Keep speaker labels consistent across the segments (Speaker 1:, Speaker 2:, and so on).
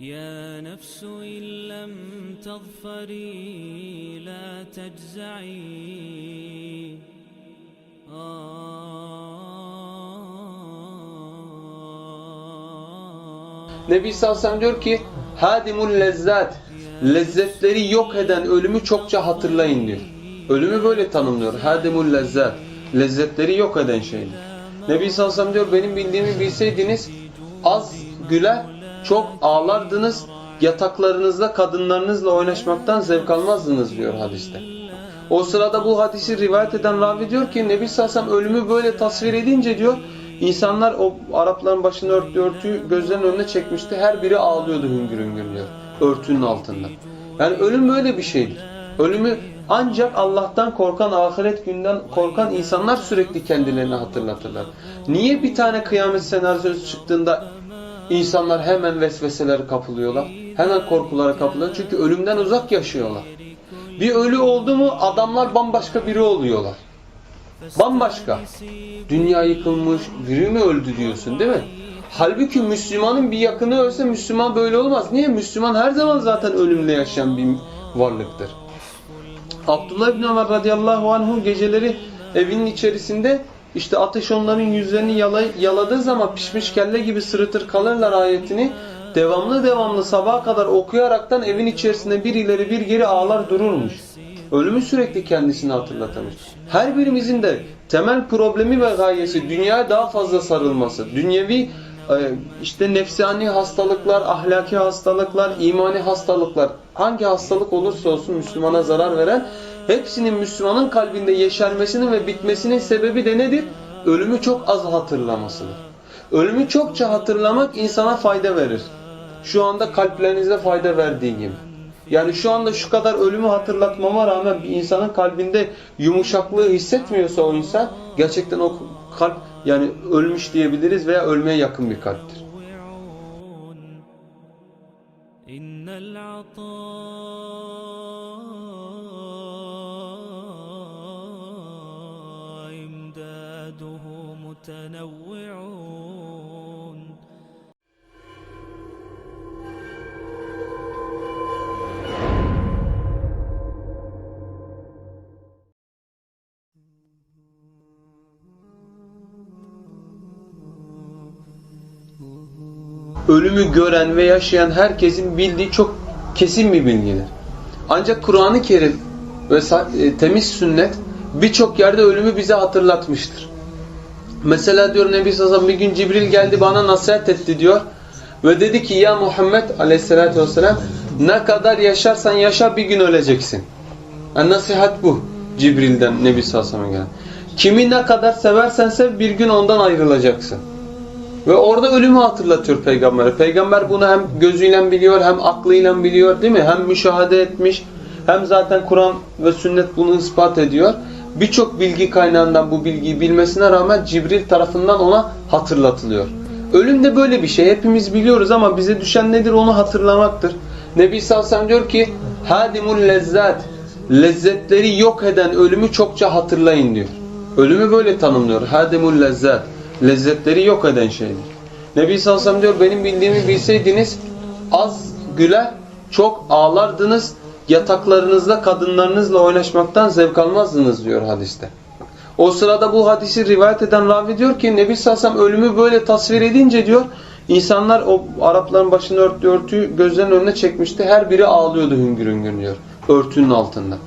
Speaker 1: يا نفس إن لم تظفري لا تجزعي
Speaker 2: Nebi sallallahu aleyhi ve sellem diyor ki hadimul lezzat lezzetleri yok eden ölümü çokça hatırlayın diyor. Ölümü böyle tanımlıyor. Hadimul lezzat lezzetleri yok eden şeydir. Nebi sallallahu aleyhi ve sellem diyor benim bildiğimi bilseydiniz az güler çok ağlardınız yataklarınızda kadınlarınızla oynaşmaktan zevk almazdınız diyor hadiste. O sırada bu hadisi rivayet eden ravi diyor ki Nebi sellem ölümü böyle tasvir edince diyor insanlar o Arapların başını örttüğü örtüyü gözlerinin önüne çekmişti. Her biri ağlıyordu hüngür hüngür diyor. Örtünün altında. Yani ölüm böyle bir şeydir. Ölümü ancak Allah'tan korkan, ahiret günden korkan insanlar sürekli kendilerini hatırlatırlar. Niye bir tane kıyamet senaryosu çıktığında insanlar hemen vesveselere kapılıyorlar? Hemen korkulara kapılıyorlar. Çünkü ölümden uzak yaşıyorlar. Bir ölü oldu mu adamlar bambaşka biri oluyorlar. Bambaşka. Dünya yıkılmış, biri mi öldü diyorsun değil mi? Halbuki Müslümanın bir yakını ölse Müslüman böyle olmaz. Niye? Müslüman her zaman zaten ölümle yaşayan bir varlıktır. Abdullah İbni Ömer radıyallahu anh'un geceleri evinin içerisinde işte ateş onların yüzlerini yalay- yaladığı zaman pişmiş kelle gibi sırıtır kalırlar ayetini devamlı devamlı sabaha kadar okuyaraktan evin içerisinde bir ileri bir geri ağlar dururmuş. Ölümü sürekli kendisini hatırlatmış. Her birimizin de temel problemi ve gayesi dünyaya daha fazla sarılması. Dünyevi e, işte nefsani hastalıklar, ahlaki hastalıklar, imani hastalıklar hangi hastalık olursa olsun Müslümana zarar veren hepsinin Müslümanın kalbinde yeşermesinin ve bitmesinin sebebi de nedir? Ölümü çok az hatırlamasıdır. Ölümü çokça hatırlamak insana fayda verir. Şu anda kalplerinize fayda verdiği gibi. Yani şu anda şu kadar ölümü hatırlatmama rağmen bir insanın kalbinde yumuşaklığı hissetmiyorsa o insan gerçekten o kalp yani ölmüş diyebiliriz veya ölmeye yakın bir kalptir.
Speaker 1: إن العطاء
Speaker 2: Ölümü gören ve yaşayan herkesin bildiği çok kesin bir bilgidir. Ancak Kur'an-ı Kerim ve e, temiz sünnet birçok yerde ölümü bize hatırlatmıştır. Mesela diyor Nebi sellem bir gün Cibril geldi bana nasihat etti diyor. Ve dedi ki ya Muhammed aleyhissalatü vesselam ne kadar yaşarsan yaşa bir gün öleceksin. Yani nasihat bu Cibril'den Nebi sellem'e gelen. Kimi ne kadar seversen sev bir gün ondan ayrılacaksın. Ve orada ölümü hatırlatıyor peygambere. Peygamber bunu hem gözüyle biliyor hem aklıyla biliyor değil mi? Hem müşahede etmiş hem zaten Kur'an ve sünnet bunu ispat ediyor. Birçok bilgi kaynağından bu bilgiyi bilmesine rağmen Cibril tarafından ona hatırlatılıyor. Ölüm de böyle bir şey. Hepimiz biliyoruz ama bize düşen nedir onu hatırlamaktır. Nebi sellem diyor ki hadimul lezzat lezzetleri yok eden ölümü çokça hatırlayın diyor. Ölümü böyle tanımlıyor. Hadimul lezzat lezzetleri yok eden şeydir. Nebi sellem diyor benim bildiğimi bilseydiniz az güler çok ağlardınız yataklarınızda kadınlarınızla oynaşmaktan zevk almazdınız diyor hadiste. O sırada bu hadisi rivayet eden ravi diyor ki Nebi sellem ölümü böyle tasvir edince diyor insanlar o Arapların başını örttüğü örtüyü gözlerinin önüne çekmişti. Her biri ağlıyordu hüngür hüngür diyor örtünün altında.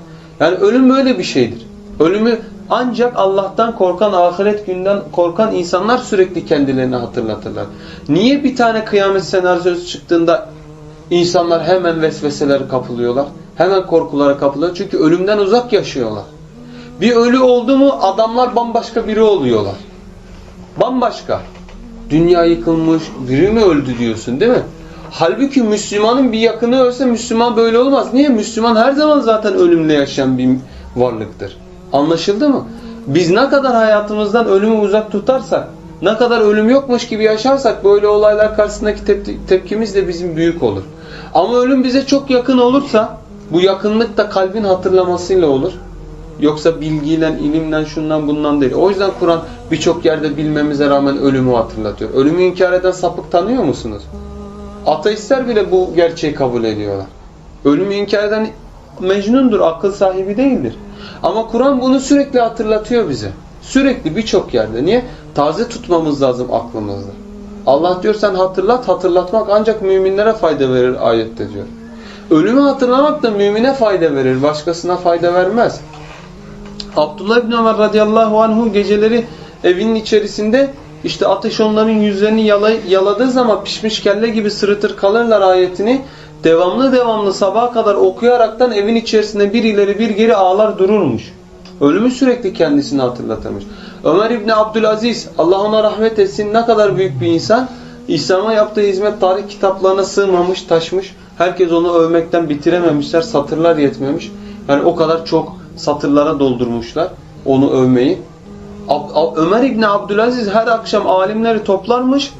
Speaker 2: Yani ölüm böyle bir şeydir. Ölümü ancak Allah'tan korkan, ahiret günden korkan insanlar sürekli kendilerini hatırlatırlar. Niye bir tane kıyamet senaryosu çıktığında insanlar hemen vesveselere kapılıyorlar? Hemen korkulara kapılıyorlar. Çünkü ölümden uzak yaşıyorlar. Bir ölü oldu mu adamlar bambaşka biri oluyorlar. Bambaşka. Dünya yıkılmış, biri mi öldü diyorsun değil mi? Halbuki Müslümanın bir yakını ölse Müslüman böyle olmaz. Niye? Müslüman her zaman zaten ölümle yaşayan bir varlıktır. Anlaşıldı mı? Biz ne kadar hayatımızdan ölümü uzak tutarsak, ne kadar ölüm yokmuş gibi yaşarsak böyle olaylar karşısındaki tep- tepkimiz de bizim büyük olur. Ama ölüm bize çok yakın olursa, bu yakınlık da kalbin hatırlamasıyla olur. Yoksa bilgiyle, ilimle, şundan bundan değil. O yüzden Kur'an birçok yerde bilmemize rağmen ölümü hatırlatıyor. Ölümü inkar eden sapık tanıyor musunuz? Ateistler bile bu gerçeği kabul ediyorlar. Ölümü inkar eden mecnundur, akıl sahibi değildir. Ama Kur'an bunu sürekli hatırlatıyor bize. Sürekli birçok yerde. Niye? Taze tutmamız lazım aklımızda. Allah diyor sen hatırlat, hatırlatmak ancak müminlere fayda verir ayette diyor. Ölümü hatırlamak da mümine fayda verir, başkasına fayda vermez. Abdullah İbni Ömer radıyallahu anhu geceleri evinin içerisinde işte ateş onların yüzlerini yala- yaladığı zaman pişmiş kelle gibi sırıtır kalırlar ayetini devamlı devamlı sabaha kadar okuyaraktan evin içerisinde bir ileri bir geri ağlar dururmuş. Ölümü sürekli kendisini hatırlatırmış. Ömer İbni Abdülaziz Allah ona rahmet etsin ne kadar büyük bir insan İslam'a yaptığı hizmet tarih kitaplarına sığmamış taşmış. Herkes onu övmekten bitirememişler. Satırlar yetmemiş. Yani o kadar çok satırlara doldurmuşlar onu övmeyi. Ömer İbni Abdülaziz her akşam alimleri toplarmış.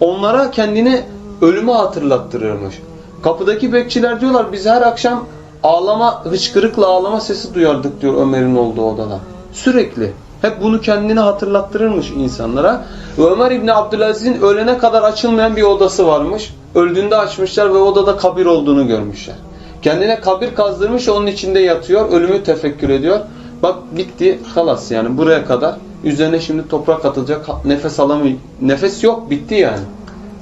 Speaker 2: Onlara kendine ölümü hatırlattırırmış. Kapıdaki bekçiler diyorlar biz her akşam ağlama, hıçkırıkla ağlama sesi duyardık diyor Ömer'in olduğu odada. Sürekli. Hep bunu kendine hatırlattırırmış insanlara. Ömer İbni Abdülaziz'in ölene kadar açılmayan bir odası varmış. Öldüğünde açmışlar ve odada kabir olduğunu görmüşler. Kendine kabir kazdırmış onun içinde yatıyor. Ölümü tefekkür ediyor. Bak bitti halas yani buraya kadar. Üzerine şimdi toprak atılacak. Nefes alamıyor. Nefes yok bitti yani.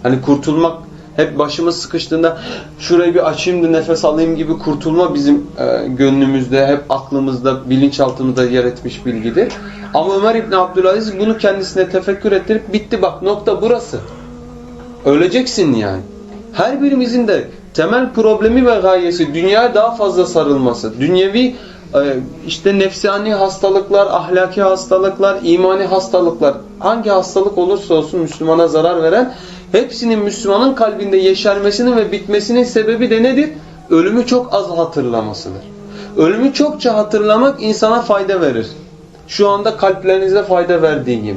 Speaker 2: Hani kurtulmak hep başımız sıkıştığında şurayı bir açayım da nefes alayım gibi kurtulma bizim e, gönlümüzde, hep aklımızda, bilinçaltımızda yer etmiş bilgidir. Ama Ömer İbni Abdülaziz bunu kendisine tefekkür ettirip bitti bak nokta burası. Öleceksin yani. Her birimizin de temel problemi ve gayesi dünyaya daha fazla sarılması. Dünyevi e, işte nefsani hastalıklar, ahlaki hastalıklar, imani hastalıklar hangi hastalık olursa olsun Müslümana zarar veren hepsinin Müslümanın kalbinde yeşermesinin ve bitmesinin sebebi de nedir? Ölümü çok az hatırlamasıdır. Ölümü çokça hatırlamak insana fayda verir. Şu anda kalplerinize fayda verdiği gibi.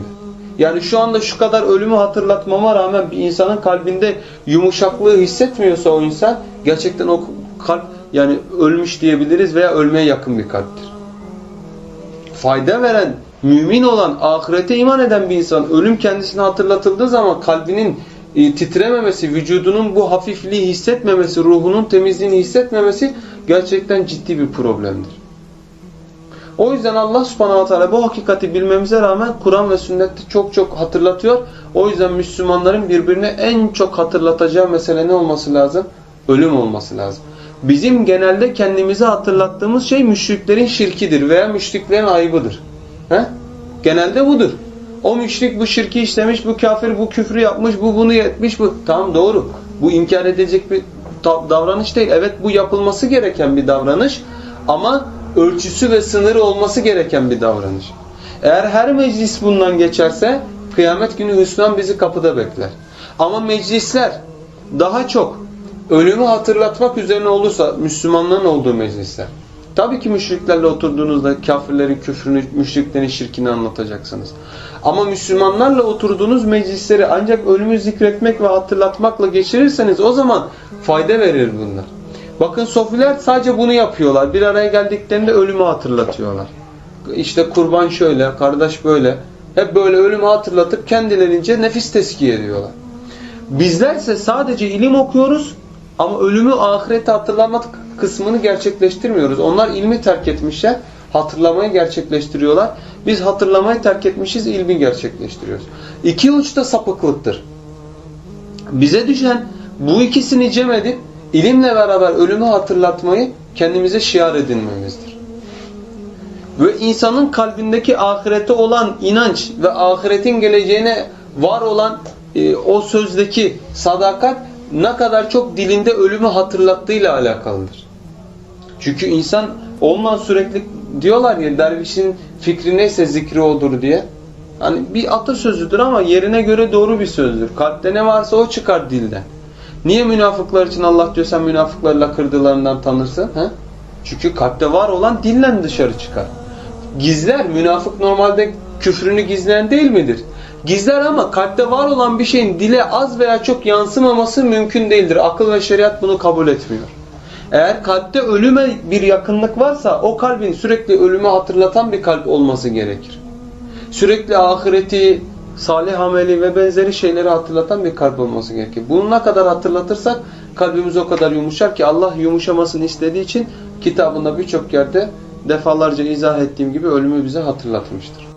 Speaker 2: Yani şu anda şu kadar ölümü hatırlatmama rağmen bir insanın kalbinde yumuşaklığı hissetmiyorsa o insan gerçekten o kalp yani ölmüş diyebiliriz veya ölmeye yakın bir kalptir. Fayda veren, mümin olan, ahirete iman eden bir insan ölüm kendisine hatırlatıldığı zaman kalbinin e, titrememesi, vücudunun bu hafifliği hissetmemesi, ruhunun temizliğini hissetmemesi gerçekten ciddi bir problemdir. O yüzden Allah subhanahu wa ta'ala bu hakikati bilmemize rağmen Kur'an ve sünnette çok çok hatırlatıyor. O yüzden Müslümanların birbirine en çok hatırlatacağı mesele ne olması lazım? Ölüm olması lazım. Bizim genelde kendimize hatırlattığımız şey müşriklerin şirkidir veya müşriklerin ayıbıdır. He? Genelde budur. O müşrik bu şirki işlemiş, bu kafir bu küfrü yapmış, bu bunu etmiş, bu tamam doğru. Bu inkar edecek bir davranış değil. Evet bu yapılması gereken bir davranış ama ölçüsü ve sınırı olması gereken bir davranış. Eğer her meclis bundan geçerse kıyamet günü hüsran bizi kapıda bekler. Ama meclisler daha çok ölümü hatırlatmak üzerine olursa Müslümanların olduğu meclisler. Tabii ki müşriklerle oturduğunuzda kafirlerin küfrünü, müşriklerin şirkini anlatacaksınız. Ama Müslümanlarla oturduğunuz meclisleri ancak ölümü zikretmek ve hatırlatmakla geçirirseniz o zaman fayda verir bunlar. Bakın sofiler sadece bunu yapıyorlar. Bir araya geldiklerinde ölümü hatırlatıyorlar. İşte kurban şöyle, kardeş böyle. Hep böyle ölümü hatırlatıp kendilerince nefis teskiye ediyorlar. Bizlerse sadece ilim okuyoruz ama ölümü ahirete hatırlamak kısmını gerçekleştirmiyoruz. Onlar ilmi terk etmişler, hatırlamayı gerçekleştiriyorlar. Biz hatırlamayı terk etmişiz, ilmi gerçekleştiriyoruz. İki uçta sapıklıktır. Bize düşen bu ikisini cem edip ilimle beraber ölümü hatırlatmayı kendimize şiar edinmemizdir. Ve insanın kalbindeki ahirete olan inanç ve ahiretin geleceğine var olan e, o sözdeki sadakat ne kadar çok dilinde ölümü hatırlattığıyla alakalıdır. Çünkü insan olmaz sürekli diyorlar ya dervişin fikri neyse zikri odur diye. Hani bir atasözüdür ama yerine göre doğru bir sözdür. Kalpte ne varsa o çıkar dilden. Niye münafıklar için Allah diyor sen münafıkları lakırdılarından tanırsın? He? Çünkü kalpte var olan dillen dışarı çıkar. Gizler. Münafık normalde küfrünü gizleyen değil midir? Gizler ama kalpte var olan bir şeyin dile az veya çok yansımaması mümkün değildir. Akıl ve şeriat bunu kabul etmiyor. Eğer kalpte ölüme bir yakınlık varsa o kalbin sürekli ölümü hatırlatan bir kalp olması gerekir. Sürekli ahireti salih ameli ve benzeri şeyleri hatırlatan bir kalp olması gerekiyor. Bunu ne kadar hatırlatırsak kalbimiz o kadar yumuşar ki Allah yumuşamasını istediği için kitabında birçok yerde defalarca izah ettiğim gibi ölümü bize hatırlatmıştır.